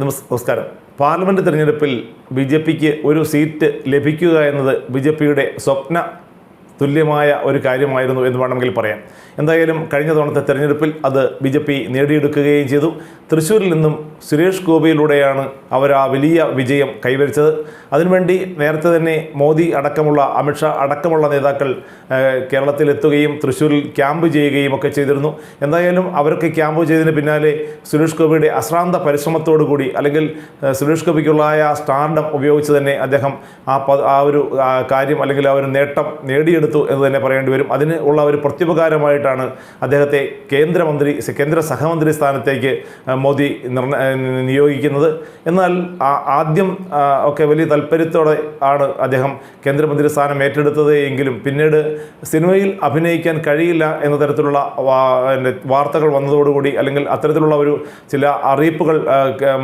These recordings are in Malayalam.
നമസ് നമസ്കാരം. പാർലമെന്റ് തിരഞ്ഞെടുപ്പിൽ ബി ജെ പിക്ക് ഒരു സീറ്റ് ലഭിക്കുക എന്നത് ബി ജെ പിയുടെ സ്വപ്ന തുല്യമായ ഒരു കാര്യമായിരുന്നു എന്ന് വേണമെങ്കിൽ പറയാം. എന്തായാലും കഴിഞ്ഞ തവണത്തെ തെരഞ്ഞെടുപ്പിൽ അത് ബി ജെ പി നേടിയെടുക്കുകയും ചെയ്തു. തൃശ്ശൂരിൽ നിന്നും സുരേഷ് ഗോപിയിലൂടെയാണ് അവർ ആ വലിയ വിജയം കൈവരിച്ചത്. അതിനുവേണ്ടി നേരത്തെ തന്നെ മോദി അടക്കമുള്ള അമിത്ഷാ അടക്കമുള്ള നേതാക്കൾ കേരളത്തിലെത്തുകയും തൃശ്ശൂരിൽ ക്യാമ്പ് ചെയ്യുകയും ഒക്കെ ചെയ്തിരുന്നു. എന്തായാലും അവരൊക്കെ ക്യാമ്പ് ചെയ്തതിന് പിന്നാലെ സുരേഷ് ഗോപിയുടെ അശ്രാന്ത പരിശ്രമത്തോടു കൂടി അല്ലെങ്കിൽ സുരേഷ് ഗോപിക്കുള്ള സ്റ്റാർഡം ഉപയോഗിച്ച് തന്നെ അദ്ദേഹം ആ ആ ഒരു കാര്യം അല്ലെങ്കിൽ ആ ഒരു നേട്ടം നേടിയെടുത്തു. എന്ന് തന്നെ പറയേണ്ടി വരും. അതിന് ഉള്ള ഒരു പ്രത്യുപകാരമായിട്ടാണ് അദ്ദേഹത്തെ കേന്ദ്രമന്ത്രി കേന്ദ്ര സഹമന്ത്രി സ്ഥാനത്തേക്ക് മോദി നിയോഗിക്കുന്നത്. എന്നാൽ ആദ്യം ഒക്കെ വലിയ താല്പര്യത്തോടെ ആണ് അദ്ദേഹം കേന്ദ്രമന്ത്രി സ്ഥാനം ഏറ്റെടുത്തത് എങ്കിലും പിന്നീട് സിനിമയിൽ അഭിനയിക്കാൻ കഴിയില്ല എന്ന തരത്തിലുള്ള വാർത്തകൾ വന്നതോടുകൂടി അല്ലെങ്കിൽ അത്തരത്തിലുള്ള ഒരു ചില അറിയിപ്പുകൾ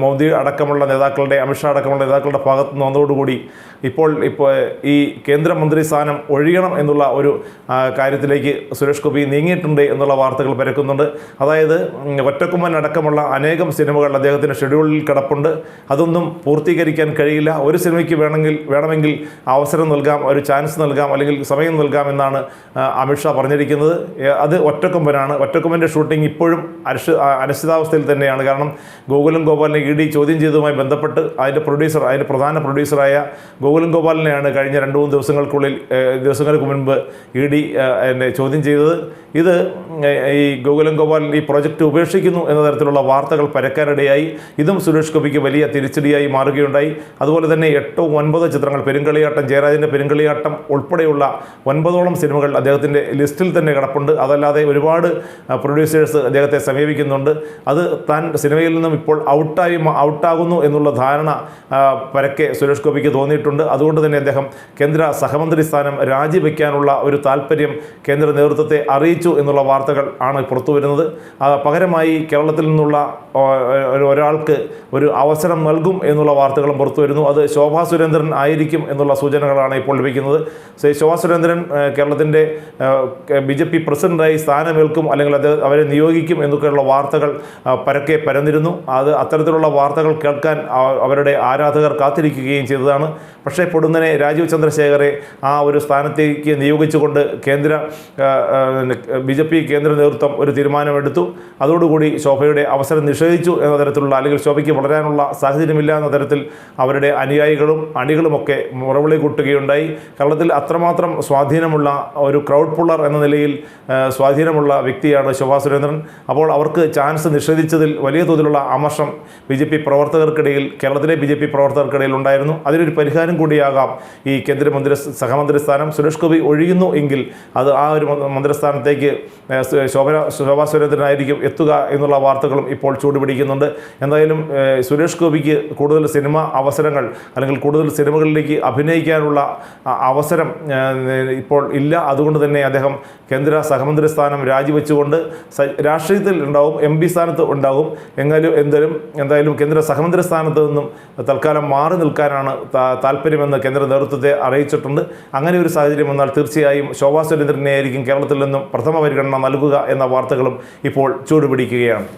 മോദി അടക്കമുള്ള നേതാക്കളുടെ അമിത്ഷാ അടക്കമുള്ള നേതാക്കളുടെ ഭാഗത്ത് നിന്ന് വന്നതോടുകൂടി ഇപ്പോൾ ഇപ്പോൾ ഈ കേന്ദ്രമന്ത്രി സ്ഥാനം ഒഴിയണം എന്നുള്ള ഒരു കാര്യത്തിലേക്ക് സുരേഷ് ഗോപി നീങ്ങിയിട്ടുണ്ട് എന്നുള്ള വാർത്തകൾ പരക്കുന്നുണ്ട്. അതായത് ഒറ്റക്കുമ്മൻ അടക്കമുള്ള അനേകം സിനിമകൾ അദ്ദേഹത്തിന്റെ ഷെഡ്യൂളിൽ കിടപ്പുണ്ട്. അതൊന്നും പൂർത്തീകരിക്കാൻ കഴിയില്ല. ഒരു സിനിമയ്ക്ക് വേണമെങ്കിൽ വേണമെങ്കിൽ അവസരം നൽകാം ഒരു ചാൻസ് നൽകാം അല്ലെങ്കിൽ സമയം നൽകാം എന്നാണ് അമിത്ഷാ പറഞ്ഞിരിക്കുന്നത്. അത് ഒറ്റക്കൊമ്പനാണ് ഒറ്റക്കൊമ്പന്റെ ഷൂട്ടിംഗ് ഇപ്പോഴും അരശ അനിശ്ചിതാവസ്ഥയിൽ തന്നെയാണ്. കാരണം ഗോകുലം ഗോപാലിനെ ഇ ഡി ചോദ്യം ചെയ്തതുമായി ബന്ധപ്പെട്ട് അതിന്റെ പ്രൊഡ്യൂസർ അതിന്റെ പ്രധാന പ്രൊഡ്യൂസറായ ഗോകുലം ഗോപാലിനെയാണ് കഴിഞ്ഞ രണ്ട് മൂന്ന് ദിവസങ്ങൾക്കുള്ളിൽ ദിവസങ്ങൾക്ക് മുൻപ് ഇ ഡി എന്നെ ചോദ്യം ചെയ്തത്. ഇത് ഈ ഗോകുലം ഗോപാൽ ഈ പ്രൊജക്റ്റ് ഉപേക്ഷിക്കുന്നു എന്ന തരത്തിലുള്ള വാർത്തകൾ പരക്കാനിടയായി. ഇതും സുരേഷ് ഗോപിക്ക് വലിയ തിരിച്ചടിയായി മാറുകയുണ്ടായി. അതുപോലെ തന്നെ എട്ടോ ഒൻപതോ ചിത്രങ്ങൾ പെരുങ്കളിയാട്ടം ജയരാജന്റെ പെരുങ്കളിയാട്ടം ഉൾപ്പെടെയുള്ള ഒൻപതോളം സിനിമകൾ അദ്ദേഹത്തിന്റെ ലിസ്റ്റിൽ തന്നെ കിടപ്പുണ്ട്. അതല്ലാതെ ഒരുപാട് പ്രൊഡ്യൂസേഴ്സ് അദ്ദേഹത്തെ സമീപിക്കുന്നുണ്ട്. അത് താൻ സിനിമയിൽ നിന്നും ഇപ്പോൾ ഔട്ടായി ഔട്ടാകുന്നു എന്നുള്ള ധാരണ പരക്കെ സുരേഷ് ഗോപിക്ക് തോന്നിയിട്ടുണ്ട്. അതുകൊണ്ട് തന്നെ അദ്ദേഹം കേന്ദ്ര സഹമന്ത്രി സ്ഥാനം രാജിവെക്കാനുള്ള ഒരു താല്പര്യം കേന്ദ്ര നേതൃത്വത്തെ അറിയിച്ചു എന്നുള്ള വാർത്തകൾ ആണ് പുറത്തു വരുന്നത്. പകരമായി കേരളത്തിൽ നിന്നുള്ള ഒരാൾക്ക് ഒരു അവസരം നൽകും എന്നുള്ള വാർത്തകളും പുറത്തു വരുന്നു. അത് ശോഭാ സുരേന്ദ്രൻ ആയിരിക്കും എന്നുള്ള സൂചനകളാണ് ഇപ്പോൾ ലഭിക്കുന്നത്. ശോഭാ സുരേന്ദ്രൻ കേരളത്തിന്റെ ബി ജെ പി പ്രസിഡന്റായി സ്ഥാനമേൽക്കും അല്ലെങ്കിൽ അത് അവരെ നിയോഗിക്കും എന്നൊക്കെയുള്ള വാർത്തകൾ പരക്കെ പരന്നിരുന്നു. അത് അത്തരത്തിലുള്ള വാർത്തകൾ കേൾക്കാൻ അവരുടെ ആരാധകർ കാത്തിരിക്കുകയും ചെയ്തതാണ്. പക്ഷേ പൊടുന്നനെ രാജീവ് ചന്ദ്രശേഖരെ ആ ഒരു സ്ഥാനത്തേക്ക് നിയോഗിച്ചുകൊണ്ട് കേന്ദ്ര ബി ജെ പി കേന്ദ്ര നേതൃത്വം ഒരു തീരുമാനമെടുത്തു. അതോടുകൂടി ശോഭയുടെ അവസരം നിഷേധിച്ചു എന്ന തരത്തിലുള്ള അല്ലെങ്കിൽ ശോഭയ്ക്ക് വളരാനുള്ള സാഹചര്യമില്ല എന്ന തരത്തിൽ അവരുടെ അനുയായികളും അണികളുമൊക്കെ മുറവിളി കൂട്ടുകയുണ്ടായി. കേരളത്തിൽ അത്രമാത്രം സ്വാധീനമുള്ള ഒരു ക്രൗഡ് പുള്ളർ എന്ന നിലയിൽ സ്വാധീനമുള്ള വ്യക്തിയാണ് ശോഭാ സുരേന്ദ്രൻ. അപ്പോൾ അവർക്ക് ചാൻസ് നിഷേധിച്ചതിൽ വലിയ തോതിലുള്ള അമർഷം ബി ജെ പി പ്രവർത്തകർക്കിടയിൽ കേരളത്തിലെ ബി ജെ പി പ്രവർത്തകർക്കിടയിൽ ഉണ്ടായിരുന്നു. അതിനൊരു പരിഹാരം കൂടിയാകാം ഈ കേന്ദ്രമന്ത്രി സഹമന്ത്രി സ്ഥാനം. സുരേഷ് ഗോപി ഒഴിയുന്നു എങ്കിൽ അത് ആ ഒരു മന്ത്രിസ്ഥാനത്തേക്ക് ശോഭന ശോഭാ സുരേന്ദ്രനായിരിക്കും എത്തുക എന്നുള്ള വാർത്തകളും ഇപ്പോൾ ചൂടുപിടിക്കുന്നുണ്ട്. എന്തായാലും സുരേഷ് ഗോപിക്ക് കൂടുതൽ സിനിമ അവസരങ്ങൾ അല്ലെങ്കിൽ കൂടുതൽ സിനിമകളിലേക്ക് അഭിനയിക്കാനുള്ള അവസരം ഇപ്പോൾ ഇല്ല. അതുകൊണ്ട് തന്നെ അദ്ദേഹം കേന്ദ്ര സഹമന്ത്രി സ്ഥാനം രാജിവെച്ചുകൊണ്ട് രാഷ്ട്രീയത്തിൽ ഉണ്ടാവും എം പി സ്ഥാനത്ത് ഉണ്ടാകും എങ്കിലും എന്തായാലും എന്തായാലും കേന്ദ്ര സഹമന്ത്രി സ്ഥാനത്ത് നിന്നും തൽക്കാലം മാറി നിൽക്കാനാണ് താല്പര്യമെന്ന് കേന്ദ്ര നേതൃത്വത്തെ അറിയിച്ചിട്ടുണ്ട്. അങ്ങനെ ഒരു സാഹചര്യം വന്നാൽ തീർച്ചയായും ശോഭാ സുരേന്ദ്രനെയായിരിക്കും കേരളത്തിൽ നിന്നും പ്രഥമ പരിഗണന നൽകുക എന്ന വാർത്തകളും ഇപ്പോൾ ചൂടുപിടിക്കുകയാണ്.